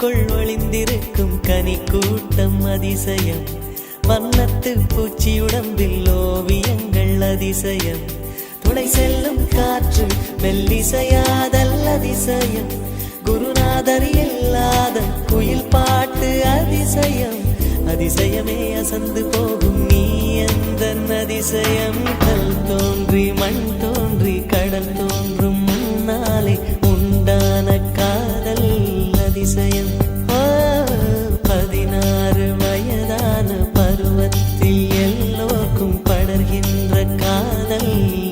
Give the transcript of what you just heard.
பூக்குள் ஒளிந்திருக்கும் கனி கூட்டம் அதிசயம். வண்ணத்து பூச்சி உடம்பில் ஓவியங்கள் அதிசயம். துளை செல்லும் காற்று மெல்லிசையாதல் அதிசயம். குருநாதர் இல்லாத குயில் பாட்டு அதிசயம். அதிசயமே அசந்து போகும் நீ எந்த அதிசயம் எல்லோருக்கும் படர்கின்ற காதல்.